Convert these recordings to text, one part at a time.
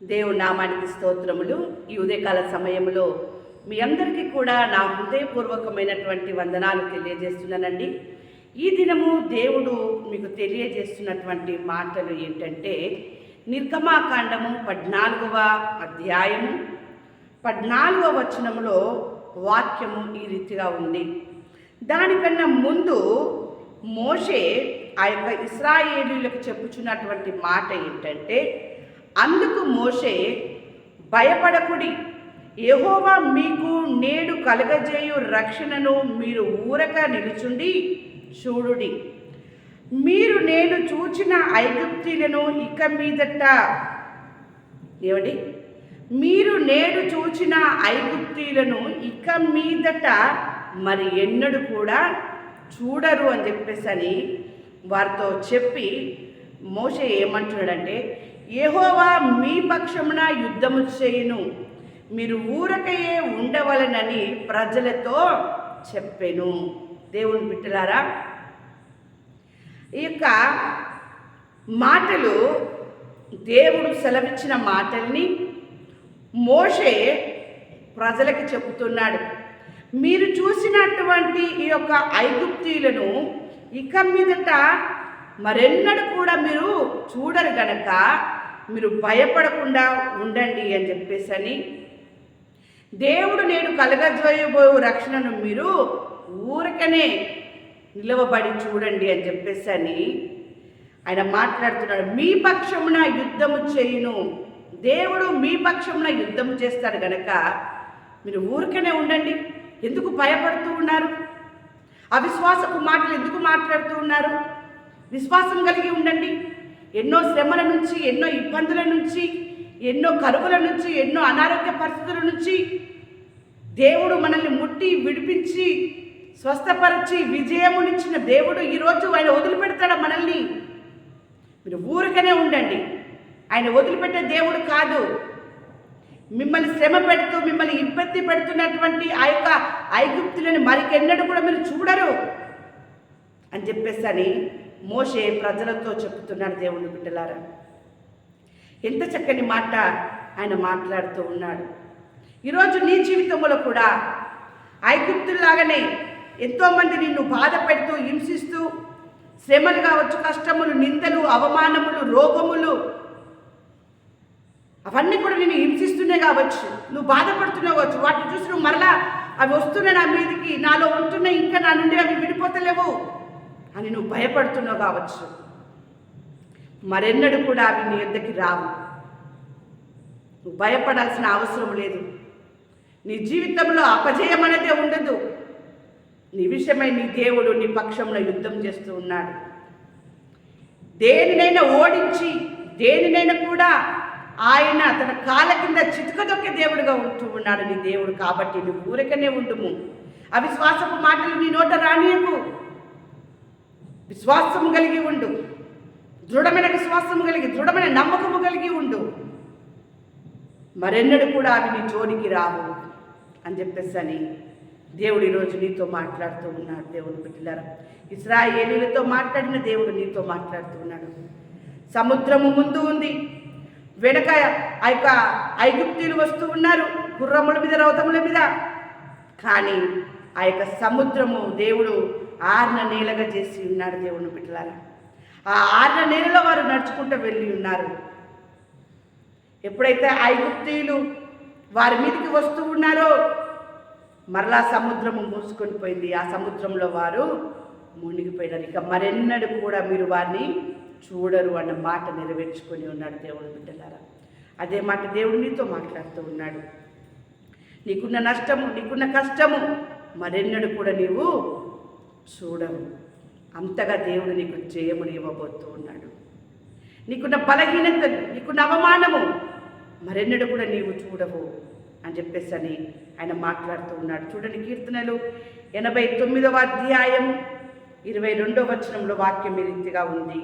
దేవుడి నామానికి స్తోత్రములు. ఈ ఉదయకాల సమయంలో మీ అందరికీ కూడా నా హృదయపూర్వకమైనటువంటి వందనాలు తెలియజేస్తున్నానండి. ఈ దినము దేవుడు మీకు తెలియజేస్తున్నటువంటి మాటలు ఏంటంటే నిర్గమాకాండము పద్నాలుగవ అధ్యాయము. పద్నాలుగవ వచనములో వాక్యము ఈ రీతిగా ఉంది. దానికన్నా ముందు మోషే ఆ యొక్క ఇస్రాయేలీలకు చెప్పుచున్నటువంటి మాట ఏంటంటే అందుకు మోషే భయపడకుడి. యహోవా మీకు నేడు కలగజేయు రక్షణను మీరు ఊరక నిలుచుండి చూడుడి. మీరు నేను చూచిన ఐగుప్తీలను ఇక మీదట ఏమండి? మీరు నేడు చూచిన ఐగుప్తీలను ఇక మీదట మరి ఎన్నడూ కూడా చూడరు అని చెప్పేసి అని వారితో చెప్పి మోషే ఏమంటున్నాడంటే యెహోవా మీ పక్షమున యుద్ధము చేయును. మీరు ఊరకయే ఉండవలనని ప్రజలతో చెప్పెను. దేవుని బిట్టలారా ఈ యొక్క మాటలు దేవుడు సెలవిచ్చిన మాటల్ని మోషే ప్రజలకి చెబుతున్నాడు. మీరు చూసినటువంటి ఈ యొక్క ఐగుప్తీయులను ఇక మీదట మరెన్నడూ కూడా మీరు చూడరు గనక. మీరు భయపడకుండా ఉండండి అని చెప్పేసి అని దేవుడు నేను కలగజేయబోయే రక్షణను మీరు ఊరికనే నిలవబడి చూడండి అని చెప్పేసి అని ఆయన మాట్లాడుతున్నాడు. మీ పక్షమున యుద్ధము చేయును. దేవుడు మీ పక్షమున యుద్ధం చేస్తాడు గనక మీరు ఊరికనే ఉండండి. ఎందుకు భయపడుతూ ఉన్నారు? అవిశ్వాసపు మాటలు ఎందుకు మాట్లాడుతూ ఉన్నారు? విశ్వాసం కలిగి ఉండండి. ఎన్నో శ్రమల నుంచి ఎన్నో ఇబ్బందుల నుంచి ఎన్నో కరువుల నుంచి ఎన్నో అనారోగ్య పరిస్థితుల నుంచి దేవుడు మనల్ని ముట్టి విడిపించి స్వస్థపరిచి విజయమునిచ్చిన దేవుడు ఈరోజు ఆయన వదిలిపెడతాడు మనల్ని. మీరు ఊరికనే ఉండండి. ఆయన వదిలిపెట్టే దేవుడు కాదు. మిమ్మల్ని శ్రమ పెడుతూ మిమ్మల్ని ఇబ్బంది పెడుతున్నటువంటి ఆ యొక్క ఐగుప్తులను మరికెన్నడూ కూడా మీరు చూడరు. అని చెప్పేసి అని మోషే ప్రజలతో చెప్తున్నాడు దేవుని బిడ్డలారా. ఎంత చక్కని మాట ఆయన మాట్లాడుతూ ఉన్నాడు. ఈరోజు నీ జీవితంలో కూడా ఐగుప్తుల్లాగానే ఎంతోమంది నిన్ను బాధ పెడుతూ హింసిస్తూ శ్రమలు కావచ్చు కష్టములు నిందలు అవమానములు రోగములు అవన్నీ కూడా నేను హింసిస్తూనే కావచ్చు. నువ్వు బాధపడుతున్నావు కావచ్చు. వాటిని చూసి నువ్వు మరలా అవి వస్తున్నాయి నా మీదకి నాలో ఉంటున్నాయి ఇంకా నా నుండి అవి విడిపోతలేవు. అని నువ్వు భయపడుతున్నావు కావచ్చు. మరెన్నడూ కూడా అవి నీ యొద్దకి రావు. నువ్వు భయపడాల్సిన అవసరం లేదు. నీ జీవితంలో అపజయం అనేదే ఉండదు. నీ విషయమై నీ దేవుడు నీ పక్షంలో యుద్ధం చేస్తూ ఉన్నాడు. దేనినైనా ఓడించి దేనినైనా కూడా ఆయన తన కాళ్ళ కింద చితుకదొక్కే దేవుడుగా ఉంటూ ఉన్నాడు నీ దేవుడు. కాబట్టి నువ్వు ఊరికనే ఉండుము. అవిశ్వాసపు మాటలు నీ నోట రానియకు. విశ్వాసం కలిగి ఉండు. దృఢమైన విశ్వాసము కలిగి దృఢమైన నమ్మకము కలిగి ఉండు. మరెన్నడూ కూడా అవి నీ జోలికి రావు అని చెప్పేసి అని దేవుడు ఈరోజు నీతో మాట్లాడుతూ ఉన్నాడు. దేవుడు బిడ్డలారా ఇస్రాయేలీలతో మాట్లాడిన దేవుడు నీతో మాట్లాడుతూ ఉన్నాడు. సముద్రము ముందు ఉంది. వెనక ఆ యొక్క ఐగుప్తీలు వస్తూ ఉన్నారు. గుర్రముల మీద రౌతముల మీద. కానీ ఆ యొక్క సముద్రము దేవుడు ఆర్న నేలగా చేసి ఉన్నాడు దేవుని బిడ్డలారా. ఆ ఆర్న నేలలో వారు నడుచుకుంటూ వెళ్ళి ఉన్నారు. ఎప్పుడైతే ఐగుప్తీయులు వారి మీదకి వస్తూ ఉన్నారో మరలా సముద్రము మూసుకొని పోయింది. ఆ సముద్రంలో వారు మునిగిపోయినారు. ఇక మరెన్నడూ కూడా మీరు వారిని చూడరు అన్న మాట నెరవేర్చుకొని ఉన్నాడు దేవుడు బిడ్డలారా. అదే మాట దేవుడు నీతో మాట్లాడుతూ ఉన్నాడు. నీకున్న నష్టము నీకున్న కష్టము మరెన్నడు కూడా నీవు చూడవు. అంతగా దేవుడు నీకు జయముని ఇవ్వబోతూ ఉన్నాడు. నీకున్న బలహీనత నీకున్న అవమానము మరెన్నడు కూడా నీవు చూడవు అని చెప్పేసి అని ఆయన మాట్లాడుతూ ఉన్నాడు. చూడండి కీర్తనలు. ఎనభై తొమ్మిదవ అధ్యాయం ఇరవై రెండవ వచనంలో వాక్యం ఈ రీతిగా ఉంది.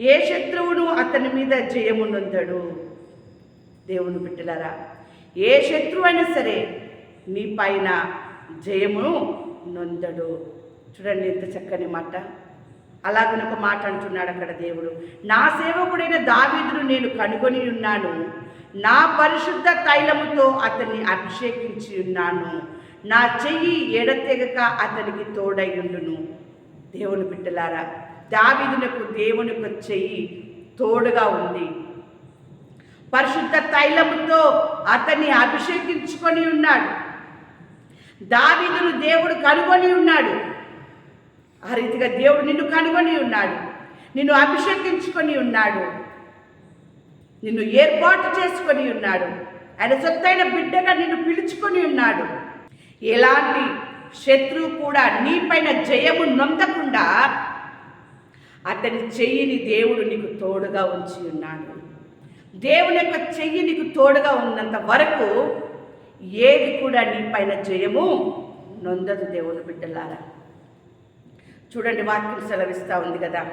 ఏ శత్రువును అతని మీద జయమునందడు దేవుని బిడ్డలారా ఏ శత్రువు అయినా సరే నీ పైన జయమును నొందడు. చూడండి ఎంత చక్కని మాట. అలాగని ఒక మాట అంటున్నాడు అక్కడ దేవుడు. నా సేవకుడైన దావీదును నేను కనుగొని ఉన్నాను. నా పరిశుద్ధ తైలముతో అతన్ని అభిషేకించి ఉన్నాను. నా చెయ్యి ఎడతెగక అతనికి తోడయ్యుండును దేవుని బిడ్డలారా దావిదునకు దేవుని యొక్క చెయ్యి తోడుగా ఉంది. పరిశుద్ధ తైలముతో అతన్ని అభిషేకించుకొని ఉన్నాడు. దావీదును దేవుడు కనుగొని ఉన్నాడు. ఆ రీతిగా దేవుడు నిన్ను కనుగొని ఉన్నాడు. నిన్ను అభిషేకించుకొని ఉన్నాడు. నిన్ను ఏర్పాటు చేసుకొని ఉన్నాడు. ఆయన సొత్తైన బిడ్డగా నిన్ను పిలుచుకొని ఉన్నాడు. ఎలాంటి శత్రువు కూడా నీపైన జయము నొందకుండా అతని చెయ్యిని దేవుడు నీకు తోడుగా ఉంచి ఉన్నాడు. దేవుని యొక్క చెయ్యి నీకు తోడుగా ఉన్నంత వరకు ఏది కూడా నీ పైన జయము నొందదు దేవుని బిడ్డలారా. చూడండి వాక్యం సెలవిస్తూ ఉంది కదా.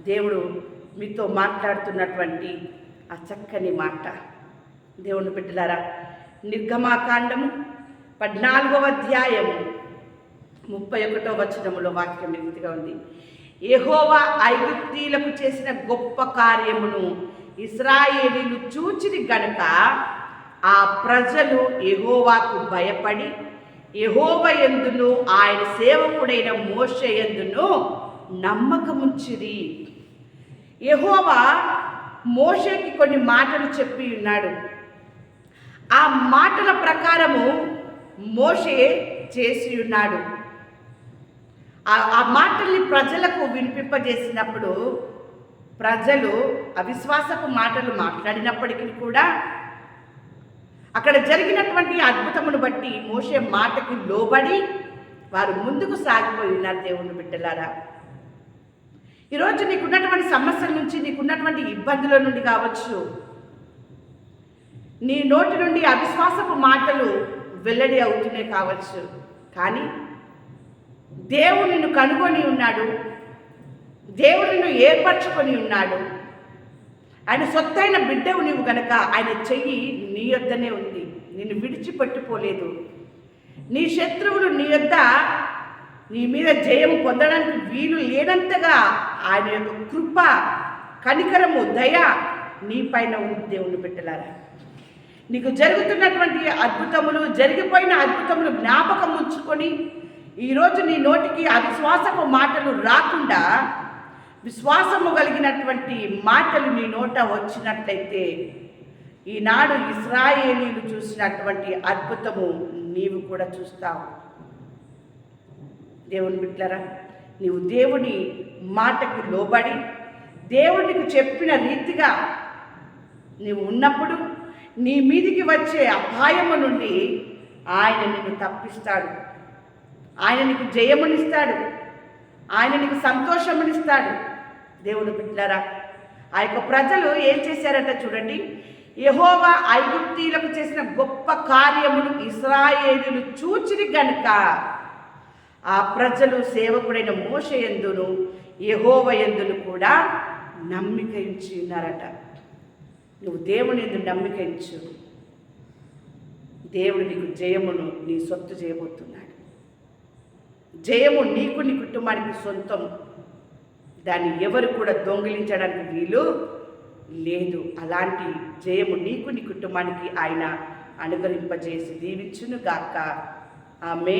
దేవుడు మీతో మాట్లాడుతున్నటువంటి ఆ చక్కని మాట. దేవుని బిడ్డలారా నిర్గమాకాండము పద్నాలుగవ అధ్యాయము ముప్పై ఒకటో వచనములో వాక్యం ఈ రీతిగా ఉంది. ఎహోవా ఐగుప్తీలకు చేసిన గొప్ప కార్యమును ఇస్రాయేలీలు చూచిది గనుక ఆ ప్రజలు ఎహోవాకు భయపడి ఎహోవ ఎందును ఆయన సేవకుడైన మోష ఎందును నమ్మకముంచిరి. ఎహోవా మోషేకి కొన్ని మాటలు చెప్పి ఉన్నాడు. ఆ మాటల ప్రకారము మోషే చేసి ఉన్నాడు. ఆ మాటల్ని ప్రజలకు వినిపింపజేసినప్పుడు ప్రజలు అవిశ్వాసపు మాటలు మాట్లాడినప్పటికీ కూడా అక్కడ జరిగినటువంటి అద్భుతమును బట్టి మోసే మాటకి లోబడి వారు ముందుకు సాగిపోయి ఉన్నారు దేవుని బిడ్డలారా. ఈరోజు నీకున్నటువంటి సమస్యల నుంచి నీకున్నటువంటి ఇబ్బందుల నుండి కావచ్చు నీ నోటి నుండి అవిశ్వాసపు మాటలు వెల్లడి అవుతున్నాయి కావచ్చు. కానీ దేవుడు నిన్ను కనుగొని ఉన్నాడు దేవుడు నిన్ను ఏర్పరచుకొని ఉన్నాడు ఆయన సొత్తైన బిడ్డవు నీవు గనక ఆయన చెయ్యి నీ యొద్దనే ఉంది. నిన్ను విడిచిపెట్టుకోలేదు. నీ శత్రువులు నీ యొద్ద నీ మీద జయం పొందడానికి వీలు లేనంతగా ఆయన యొక్క కృప కనికరము దయ నీ పైన ఉంది దేవుని బిడ్డలారా. నీకు జరుగుతున్నటువంటి అద్భుతములు జరిగిపోయిన అద్భుతములు జ్ఞాపకం ఉంచుకొని ఈరోజు నీ నోటికి అవిశ్వాసపు మాటలు రాకుండా విశ్వాసము కలిగినటువంటి మాటలు నీ నోట వచ్చినట్లయితే ఈనాడు ఇస్రాయేలీలు చూసినటువంటి అద్భుతము నీవు కూడా చూస్తావు. దేవుని బిట్లరా నీవు దేవుని మాటకు లోబడి దేవునికి చెప్పిన రీతిగా నీవు ఉన్నప్పుడు నీ మీదికి వచ్చే అపాయము నుండి ఆయన నిన్ను తప్పిస్తాడు. ఆయన నీకు జయమునిస్తాడు. ఆయన నీకు సంతోషమునిస్తాడు. దేవుడు బిడ్డలారా. ఆ యొక్క ప్రజలు ఏం చేశారంట చూడండి. యహోవా ఐగుప్తీలకు చేసిన గొప్ప కార్యములు ఇస్రాయేలీలు చూచిరి గనుక. ఆ ప్రజలు సేవకుడైన మోష ఎందును యహోవ ఎందును కూడా నమ్మిక ఉన్నారట. నువ్వు దేవుని ఎందు నమ్మిక ఇచ్చు దేవుడు నీకు జయమును నీ సొత్తు చేయబోతున్నాడు. జయము నీకు నీ కుటుంబానికి సొంతం. దాన్ని ఎవరు కూడా దొంగిలించడానికి వీలు లేదు. అలాంటి జయము నీకు నీ కుటుంబానికి ఆయన అనుగ్రహింపజేసి దీవించును గాక ఆమె